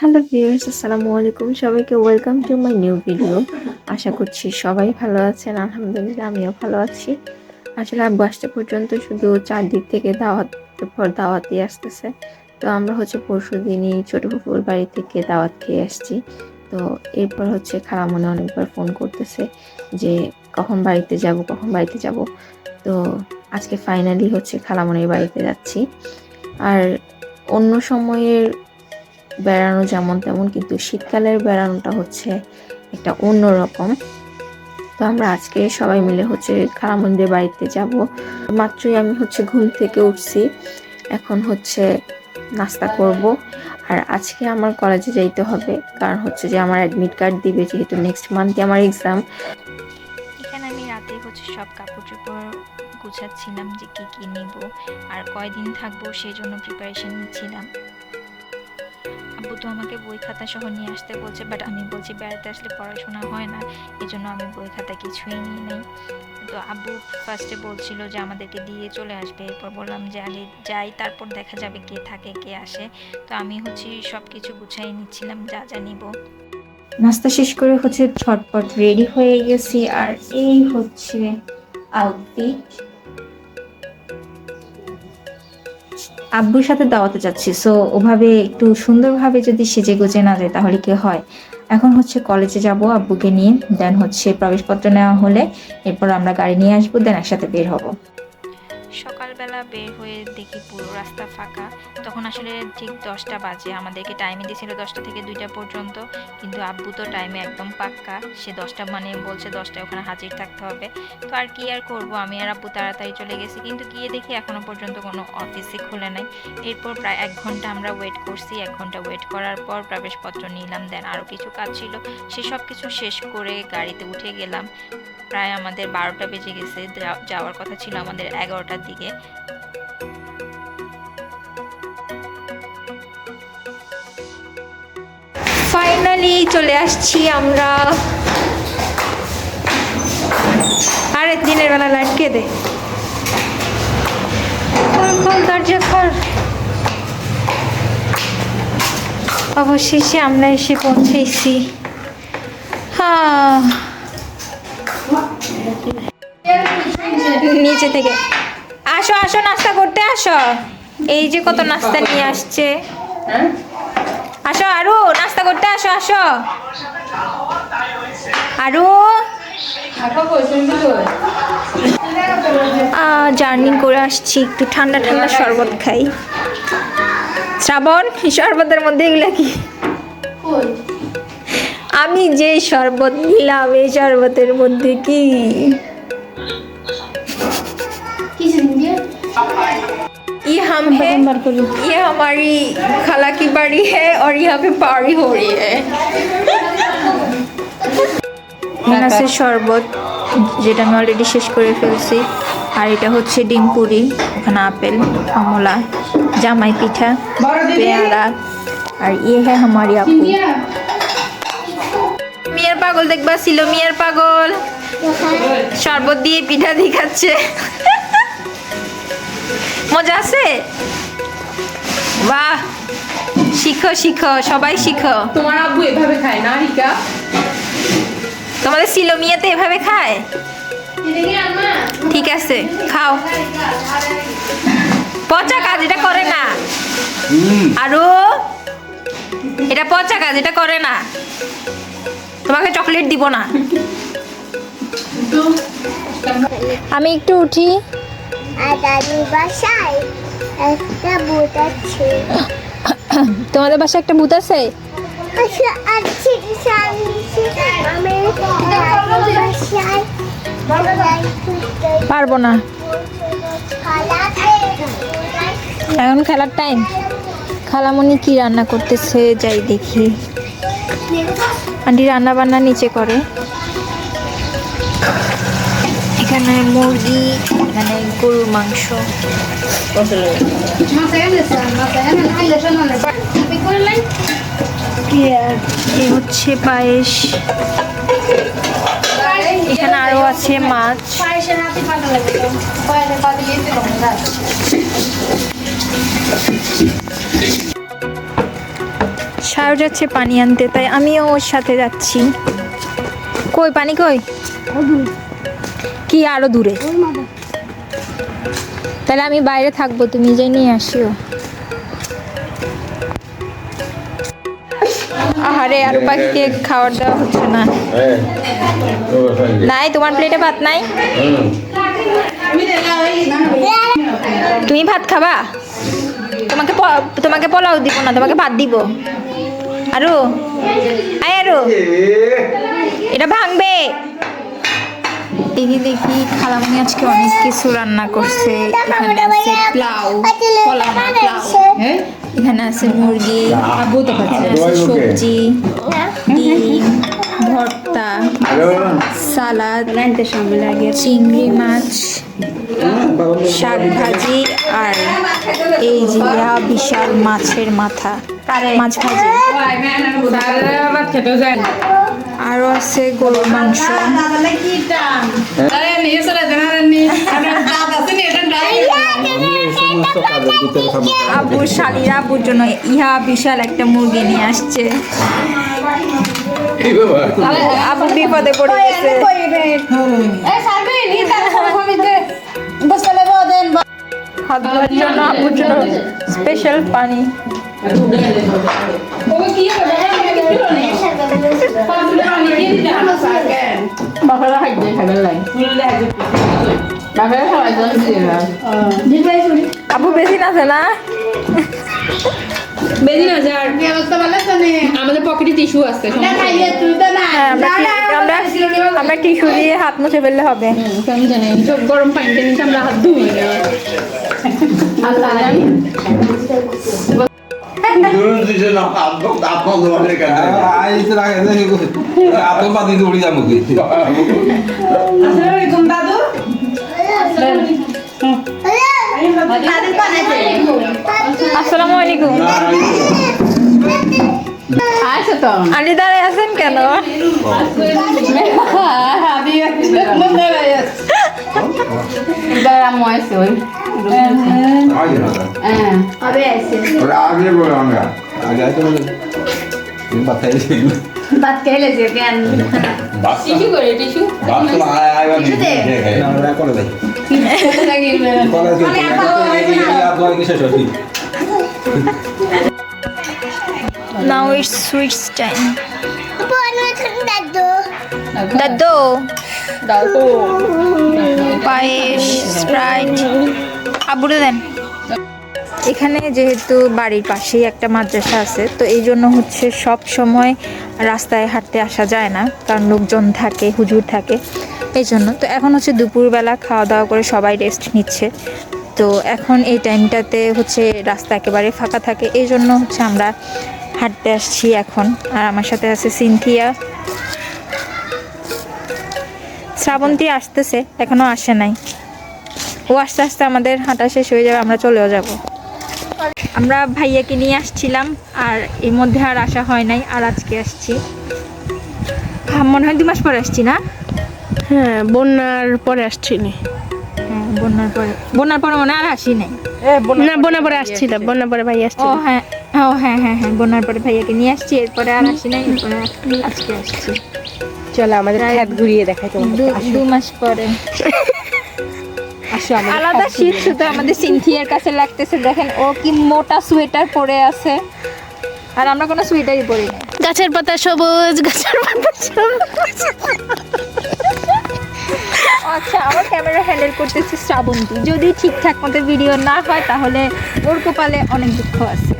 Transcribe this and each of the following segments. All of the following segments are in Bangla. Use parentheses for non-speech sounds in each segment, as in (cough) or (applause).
হ্যালো ভিউয়ার্স, আসসালামু আলাইকুম। সবাইকে welcome to my new video. আশা করছি সবাই ভালো আছেন, আলহামদুলিল্লাহ আমিও ভালো আছি। আসলে আব্বু আসতে পর্যন্ত শুধু চারদিক থেকে দাওয়াত পর দাওয়াতই আসতেছে। তো আমরা হচ্ছে পরশু দিনই ছোটো পুকুর বাড়ি থেকে দাওয়াত খেয়ে আসছি। তো এরপর হচ্ছে খালামনে অনেকবার ফোন করতেছে যে, কখন বাড়িতে যাব, কখন বাড়িতে যাব? তো আজকে ফাইনালি হচ্ছে খালামনের বাড়িতে যাচ্ছি। আর অন্য সময়ের বেড়ানো যেমন তেমন, কিন্তু শীতকালের বেড়ানোটা হচ্ছে একটা অন্যরকম। তো আমরা আজকে সবাই মিলে হচ্ছে খালামন্দির বাড়িতে যাব। মাত্রই আমি হচ্ছে ঘুম থেকে উঠছি। এখন হচ্ছে নাস্তা করব। আর আজকে আমার কলেজে যাইতে হবে, কারণ হচ্ছে যে আমার অ্যাডমিট কার্ড দিবে যেহেতু নেক্সট মান্থে আমার এক্সাম এখানে আমি রাতে হচ্ছে সব কাপড় চোপড় গুছাচ্ছিলাম যে কী কী নিব, আর কয়দিন থাকব সেই জন্য প্রিপারেশন নিচ্ছিলাম। তো আমাকে বই খাতা সহ নিয়ে আসতে বলছে বাট আমি বলছি, বেড়াতে আসলে পড়াশোনা হয় না এই জন্য আমি বই খাতা কিছুই নিয়ে নেই। তো আব্বু ফার্স্টে বলছিল যে, আমাদেরকে দিয়ে চলে আসবে। এরপর বললাম যে আগে যাই, তারপর দেখা যাবে কে থাকে, কে আসে। তো আমি হচ্ছে সব কিছু গুছাই নিচ্ছিলাম, যা যা নিব। নাস্তা শেষ করে হচ্ছে ছটপট রেডি হয়ে গেছি, আর এই হচ্ছে আউটফিট আব্বুর সাথে দাওয়াতে যাচ্ছি সো ওভাবে একটু সুন্দরভাবে যদি সেজে গুজে না যায় তাহলে কি হয়? এখন হচ্ছে কলেজে যাব আব্বুকে নিয়ে দেন হচ্ছে প্রবেশপত্র নেওয়া হলে, এরপর আমরা গাড়ি নিয়ে আসব দেন একসাথে বের হব। সকালবেলা বের হয়ে দেখি পুরো রাস্তা ফাঁকা। তখন আসলে ঠিক দশটা বাজে। আমাদেরকে টাইমে দিয়েছিল দশটা থেকে দুইটা পর্যন্ত। কিন্তু আব্বু তো টাইমে একদম পাক্কা। সে দশটা মানে বলছে দশটায় ওখানে হাজির থাকতে হবে। তো আর কি আর করব? আমি আর আব্বু তাড়াতাড়ি চলে গেছি। কিন্তু গিয়ে দেখি এখনও পর্যন্ত কোনো অফিসই খুলে নাই। এরপর প্রায় এক ঘণ্টা আমরা ওয়েট করছি। এক ঘণ্টা ওয়েট করার পর প্রবেশপত্র নিলাম। দেন আরও কিছু কাজ ছিল। সে সব কিছু শেষ করে গাড়িতে উঠে গেলাম। প্রায় আমাদের বারোটা বেজে গেছে। যাওয়ার কথা ছিল আমাদের এগারোটার দিকে। ফাইনালি চলে আসছি আমরা। আরে দিনের বেলা লাইট কে দে? অবশেষে আমরা এসে পৌঁছেছি। হ্যাঁ। নিচে থেকে। আসো আসো, নাস্তা করতে আসো। এই যে কত নাস্তা নিয়ে আসছে। আসো, আরু, নাস্তা করতে আসো আসো। আরু। জার্নি করে আসছি, একটু ঠান্ডা ঠান্ডা শরবত খাই। শ্রাবণ শরবতের মধ্যে এগুলা কি? আমি যে শরবত নিলাম, এই শরবতের মধ্যে কি? ये हम है ये हमारी खाला की बाड़ी है और यहाँ पे पारी हो रही है মাছের শরবত যেটা আমি অলরেডি শেষ করে ফেলছি আর এটা হচ্ছে ডিম পুরি ওখানে আপেল কমলা জামাই পিঠা পেয়ারা আর ইয়ে হ্যাঁ हमारी আপু মিয়ার পাগল দেখবা ছিল মিয়ার পাগল শরবত দিয়ে পিঠা দিয়ে খাচ্ছে মজা আছে? বাহ শিখো শিখো সবাই শিখো। তোমার আব্বু এভাবে খায় না রিকা? তোমাদের সিলোমিয়াতে এভাবে খায়? ঠিক আছে খাও। পচা কাজ এটা করে না। আরও এটা পচা কাজ এটা করে না। তোমাকে চকলেট দিব না। আমি একটু উঠি। আর বাসায় একটা বোট আছে। তোমাদের বাসায় একটা ভূত আছে? আচ্ছা দাদুর বাসায় পারব না। এখন খেলার টাইম খালামণি কি রান্না করতেছে যাই দেখি। আন্টি রান্না বান্না নিচে করে। এখানে মুরগি এখানে গরুর মাংস। হচ্ছে পায়েস। এখানে আরও আছে মাছ। সায়র যাচ্ছে পানি আনতে, তাই আমিও ওর সাথে যাচ্ছি। কই, পানি কই? কি আরও দূরে? তাহলে আমি বাইরে থাকব তুমি যে নিয়ে আসিও। আহারে আর পাখিকে খাবার দেওয়া হচ্ছে না। নাই তোমার প্লেটে ভাত নাই? তুমি ভাত খাবা? তোমাকে তোমাকে পোলাও দিব না তোমাকে ভাত দিব। আরও আয় আরও। এটা ভাঙবে। দেখি দেখি খালামনি আজকে অনেক কিছু রান্না করছে। এখানে আছে পোলাও পোলাও না পোলাও। এখানে আছে মুরগি আছে সবজি ডিম ভর্তা সালাদ চিংড়ি মাছ শাক ভাজি আর এই যে বিশাল মাছের মাথা মাছ ভাজি। আরও আছে গরুর মাংস। আব্বুর শালির আব্বুর জন্য ইহা বিশাল একটা মুরগি নিয়ে আসছে। আব্বু বিপদে পড়ে গেছে। হাত ধোয়ার জন্য আব্বুর জন্য স্পেশাল পানি। বাপেরা বাপেরা বেশি আছে না আমাদের পকেটে টিস্যু আছে হ্যাঁ আমরা আমরা টিস্যু দিয়ে হাত মুছে ফেললে হবে। কেন জানি সব গরম পানিতে নিচে আমরা হাত ধুই না আল্লাহ জানি দুজন দিছে না আপন আপন তোমাদের কাছে আপেল যাব কি আসসালামু আলাইকুম আচ্ছা তো আলি দাঁড়ায় আছেন কেন ময়েছে ওই হ্যাঁ ওরা আগে বলো আমরা আগে আইতো না বাতাই সেগুলো টিস্যু করে টিস্যু বাপ তো আয় আয় বানি না আমরা করে আবুরে দেন। এখানে যেহেতু বাড়ির পাশেই একটা মাদ্রাসা আছে, তো এই জন্য হচ্ছে সব সময় রাস্তায় হাঁটতে আসা যায় না, কারণ লোকজন থাকে, হুজুর থাকে, এই জন্য। তো এখন হচ্ছে দুপুরবেলা খাওয়া দাওয়া করে সবাই রেস্ট নিচ্ছে। তো এখন এই টাইমটাতে হচ্ছে রাস্তা একেবারে ফাঁকা থাকে, এই জন্য হচ্ছে আমরা হাঁটতে আসছি এখন। আর আমার সাথে আছে সিনথিয়া। শ্রাবন্তী আসতেছে এখনও আসে নাই। ও আস্তে আস্তে আমাদের হাঁটা শেষ হয়ে যাবে আমরা চলেও যাব। আমরা ভাইয়াকে নিয়ে আসছিলাম আর এর মধ্যে আর আসা হয় নাই আর আজকে আসছি। হ্যাঁ, মনে হয় দু মাস পরে আসছি না? হ্যাঁ বন্যার পরে আসছিনি হ্যাঁ বন্যার পরে বন্যার পরে মনে হয় আর আসি নাই। না বন্যা পরে আসছিলাম বন্যা পরে ভাই ও আসছিল হ্যাঁ ও হ্যাঁ হ্যাঁ হ্যাঁ বন্যার পরে ভাইয়াকে নিয়ে আসছি এরপরে আর আসি নাই এরপরে আজকে আসছি। চলো আমাদের ঘুরিয়ে দেখাই দু- মাস পরে। আলাদা শীত শুধু আমাদের সিনথিয়ার কাছে লাগতেছে দেখেন ও কি মোটা সোয়েটার পরে আছে। আর আমরা কোনো সোয়েটারই পরি না। গাছের পাতা সবুজ গাছের পাতা সবুজ। আচ্ছা আমার ক্যামেরা হ্যান্ডেল করতেছে শ্রাবন্তী। যদি ঠিকঠাক মতো ভিডিও না হয় তাহলে ওর কপালে অনেক দুঃখ আছে।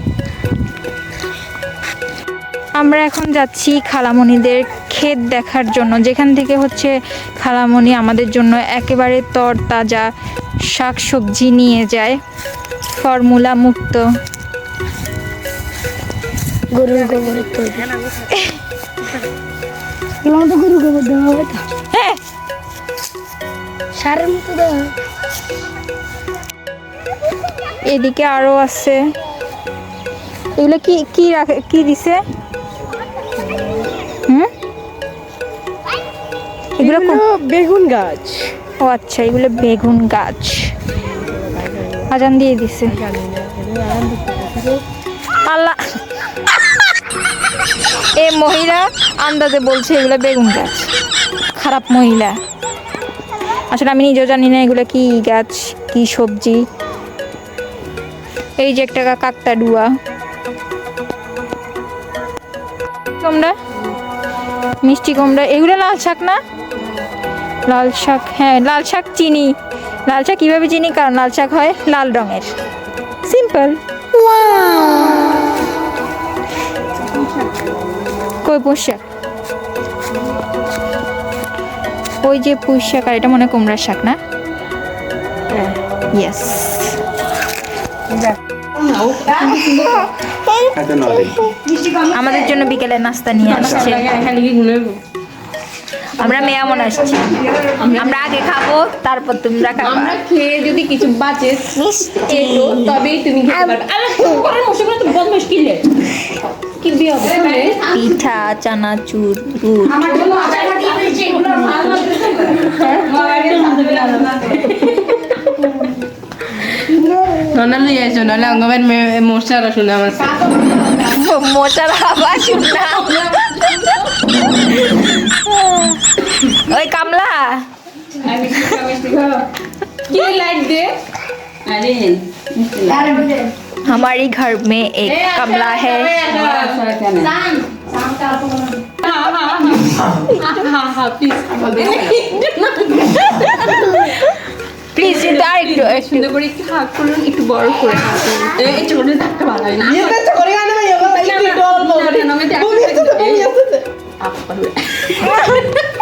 আমরা এখন যাচ্ছি খালামণিদের ক্ষেত দেখার জন্য। যেখান থেকে হচ্ছে খালামণি আমাদের জন্য একেবারে তর তাজা শাক সবজি নিয়ে যায়। ফর্মুলা মুক্ত। গরুর গোবর তৈরি এগুলো তো গরুর গোবর দেওয়া হবে তো। হ্যাঁ। সারের মতো দেওয়া এদিকে আরও আছে। এগুলো কি কি রাখে কি দিছে? এগুলো বেগুন গাছ। ও আচ্ছা এগুলো বেগুন গাছ। আজান দিয়ে দিছে। আল্লাহ। মহিলা আন্দাজে বলছে এগুলো বেগুন গাছ। খারাপ মহিলা। আসলে আমি নিজেও জানি না এগুলো কি গাছ কি সবজি। এই যে একটা কাকতা ডুয়া। কুমড়া। মিষ্টি কুমড়া। এগুলো লাল শাক না? লাল শাক হ্যাঁ লাল শাক চিনি। লাল শাক কীভাবে চিনি? কারণ লাল শাক হয় লাল রঙের। সিম্পল কই পুঁই শাক ওই যে পুঁই শাক আর এটা মনে হয় কুমড়ার শাক না? ইয়েস আমাদের জন্য বিকেলে নাস্তা নিয়ে আসছে। এখানে কি ঘুমাবো আমরা মেয়ামন আসছি। আমরা আগে খাব তারপর তোমরা খাব। আমরা খেয়ে যদি কিছু বাঁচে এলো তবেই তুমি খেতে পারবে। আরে তো কি হবে? পিঠা চানাচুর দুধ। ননা লই আইছো নাহলে অঙ্গবের মশারা শুনে আমার মোটার আবার শুননা ওই কামলা কি লাইট দে हमारी घर में एक कमला है প্লিজ কিন্তু আর একটু একটু সুন্দর করে একটু হাত করুন একটু বড় করে হাত করুন একটু করে থাকতে ভালো হয় না? আমি তো (laughs)